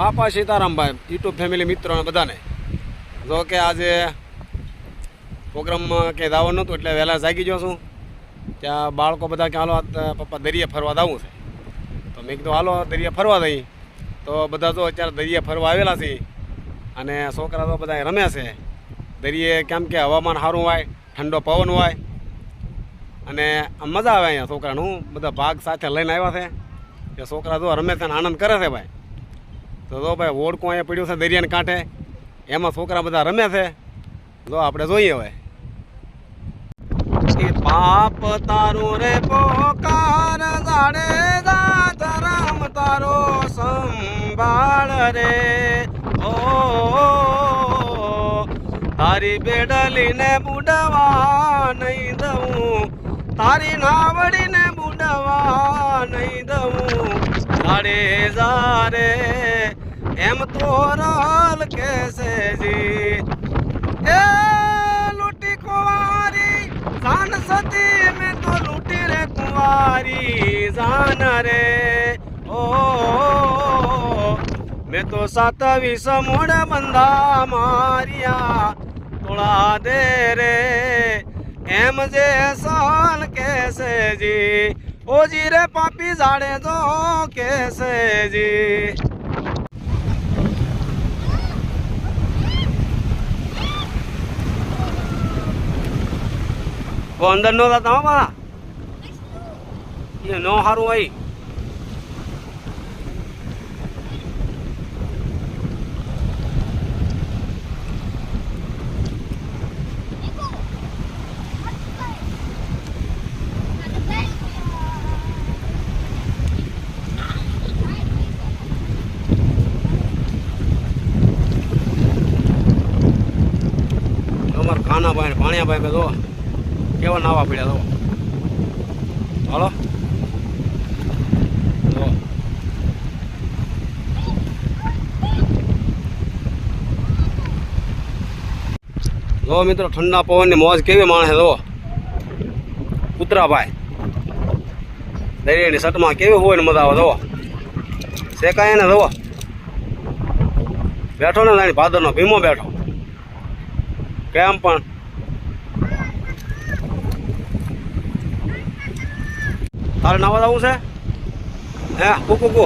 બાપા સીતારામભાઈ, YouTube family મિત્રોને બધાને. જો કે આજે પ્રોગ્રામમાં ક્યાંય જવાનું નહોતું, એટલે વહેલા જાગી ગયો છું. ત્યાં બાળકો બધા કે, હાલો પપ્પા દરિયા ફરવા જવું છે. તો મેં કીધું, હાલો, દરિયા ફરવા જઈ તો બધા જો અત્યારે દરિયા ફરવા આવેલા છે અને છોકરા તો બધા રમે છે. દરિયે કેમ કે હવામાન સારું હોય, ઠંડો પવન હોય અને મજા આવે અહીંયા છોકરાનું. બધા ભાગ સાથે લઈને આવ્યા છે. કે છોકરા જો રમે છે અને આનંદ કરે છે ભાઈ. તો જો ભાઈ, ઓળખું અહીંયા પડ્યું છે, દરિયાને કાંઠે. એમાં છોકરા બધા રમે છે. જો આપણે જોઈએ હવે. પાપ તારું રે પોકાર જાડે જાત રામ તારો સંભાળ રે. ઓ, તારી બેડલીને બુડવા નહીં દઉં. તારી નાવડીને બુડવા નહીં દઉં. જાડે જારે એમ તો રલ કેસે જી એ લૂટી કુંવારી, જાન સતી મે તો લૂટી રે કુંવારી, જાન રે. ઓ મે તો સાતવીસ મોડ બંધા મારિયા, તોળા દે રે. એમ જે સાલ કેસે જી ઓજી રે પાપી જાડે જો કેસે જી અંદર નો હતા હો બાળા એ નો સારું હોય. ખાના ભાઈ ભાણિયા ભાઈ બે જો કેવા નાવા પડ્યા તો. હાલો. જો જો મિત્રો, ઠંડા પવનની મોજ કેવી માણસે જો કૂતરાભાઈ, દરિયાની સટમાં કેવી હોય ને મજા આવે જો શેકાય ને જુઓ બેઠો ને જાણી ભાદરનો ભીમો બેઠો. કેમ પણ તારે નાવા જવું છે? હે કુ કુ કુ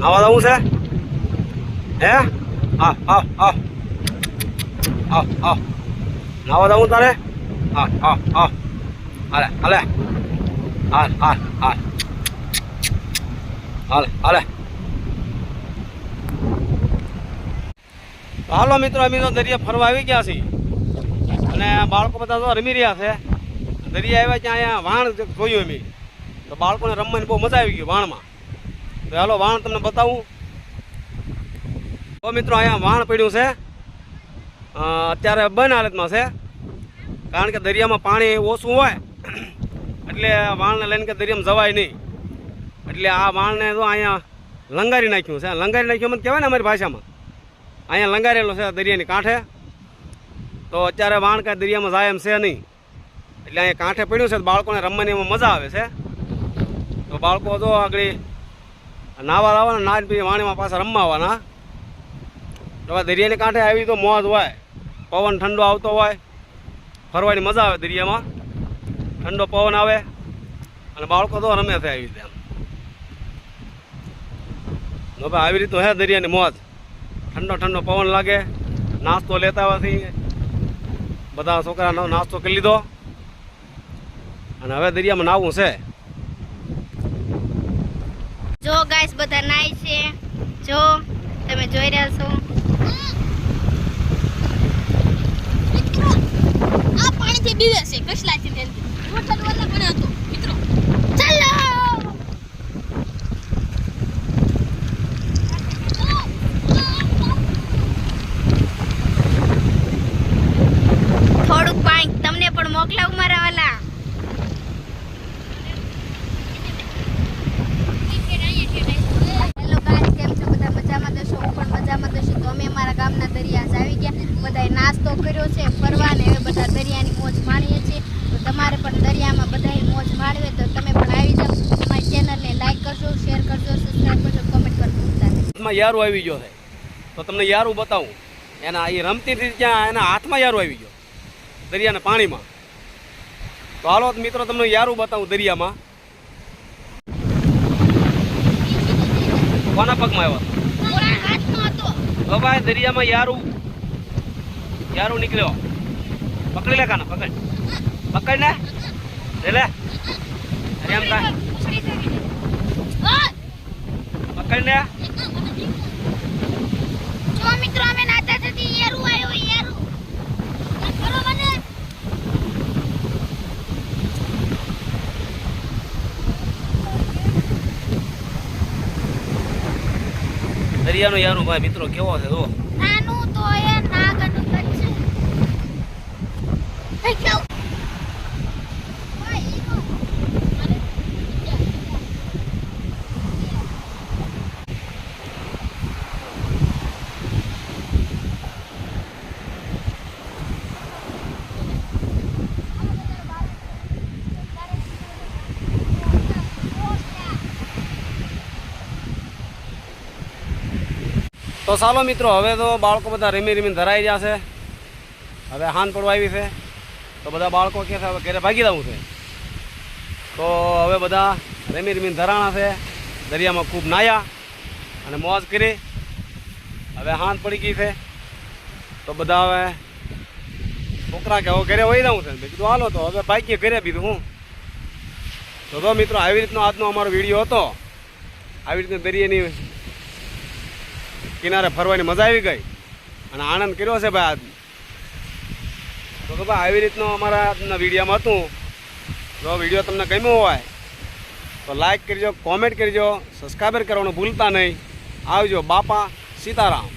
નાવા જવું છે? હે? હા હા હા. હા હા. નાવા જવું તારે? હા હા હા. હાલે હાલે. હાલ હાલ હાલ. હાલે હાલે. હાલો મિત્રો, અમે તો દરિયા ફરવા આવી ગયા છીએ. અને બાળકો બધા તો રમી રહ્યા છે. દરિયા આવ્યા ત્યાં, અહીંયા વાણ જોયું અમે. તો બાળકોને રમવાની બહુ મજા આવી ગઈ વાણમાં. તો હાલો, વાણ તમને બતાવું. તો મિત્રો, અહીંયા વાણ પડ્યું છે. અત્યારે બંધ હાલતમાં છે. કારણ કે દરિયામાં પાણી ઓછું હોય, એટલે વાણને લઈને કે દરિયામાં જવાય નહીં. એટલે આ વાણને તો અહીંયા લંગારી નાખ્યું છે. લંગારી નાખ્યું મને કહેવાય ને અમારી ભાષામાં? અહીંયા લંગારેલો છે દરિયાની કાંઠે. તો અત્યારે વાણ કાંઈ દરિયામાં જાય એમ છે નહીં. એટલે અહીંયા કાંઠે પડ્યું છે બાળકોને રમવાની એમાં મજા આવે છે. તો બાળકો તો આગળ નાવા લાવવાના ના પછી વાણીમાં પાછા રમવા આવવાના હવે દરિયાની કાંઠે આવી તો મોજ હોય. પવન ઠંડો આવતો હોય. ફરવાની મજા આવે દરિયામાં. ઠંડો પવન આવે. અને બાળકો તો રમે છે આવી રીતે તો ભાઈ આવી રીતે હે દરિયાની મોજ. ઠંડો ઠંડો પવન લાગે. નાસ્તો લેતા હોવાથી બધા છોકરા નાસ્તો કરી લીધો. અને હવે દરિયામાં નાવું છે. જો ગાઈસ બધા નાય છે. જો, તમે જોઈ રહ્યા છો. આ પાણીથી બીવે છે કસલાથી વરસાદ વાલા પણ હતો મિત્રો ચાલો થોડુંક પાણી તમને પણ મોકલાવું મારા વાલા હેલો ગાઈસ કેમ છો બધા મજામાં દશો હું પણ મજામાં દશું તો અમે અમારા ગામના દરિયા જ આવી ગયા બધાએ નાસ્તો કર્યો છે ફરવા ને હવે બધા દરિયાની મોજ માણીએ છીએ તો તમારે પણ દરિયામાં બધાએ મોજ દરિયામાં યારું આવી ગયો છે. તો તમને યારું બતાવું. એના એ રમતી હતી ત્યાં એના હાથમાં યારું આવી ગયો. દરિયાના પાણીમાં. તો હાલો મિત્રો તમને યારું બતાવું દરિયામાં. કોના પગમાં આવ્યો? તો દરિયામાં યારું. યારું નીકળ્યો. પકડી લે કાના, પકડ. પકડ ને. લે! પકડ ને જો મિત્રો અમે નાતા જતી યારું આવ્યો યારું બરોબર ને દરિયાનું યારો ભાઈ મિત્રો કેવો છે તો નાનું તો એ નાગનું બચ્ચું એ કેવું ઓય, ઈ નો. તો ચાલો મિત્રો, હવે તો બાળકો બધા રમી રમીને ધરાઈ જશે હવે હાન પડવા આવી છે. તો બધા બાળકો કહે છે, હવે ઘરે ભાગી જવું છે. તો હવે બધા રમી રમીને ધરાણા છે. દરિયામાં ખૂબ નાયા અને મોજ કરી. હવે હાન પડી ગઈ છે. તો બધા હવે છોકરા કે હવે ઘરે વહી જવું છે. કીધું, હાલો તો હવે ભાગીએ ઘરે બીજું હું. તો મિત્રો, આવી રીતનો આજનો અમારો વીડિયો હતો. આવી રીતના દરિયાની કિનારે ફરવાની મજા આવી ગઈ. અને આનંદ કર્યો છે ભાઈ આજ. તો ભાઈ આવી રીતનો અમારા વિડીયોમાં હતું. જો વીડિયો તમને ગમ્યો હોય, તો લાઈક કરજો કોમેન્ટ કરજો સબસ્ક્રાઈબર કરવાનું ભૂલતા નહીં. આવજો બાપા સીતારામ.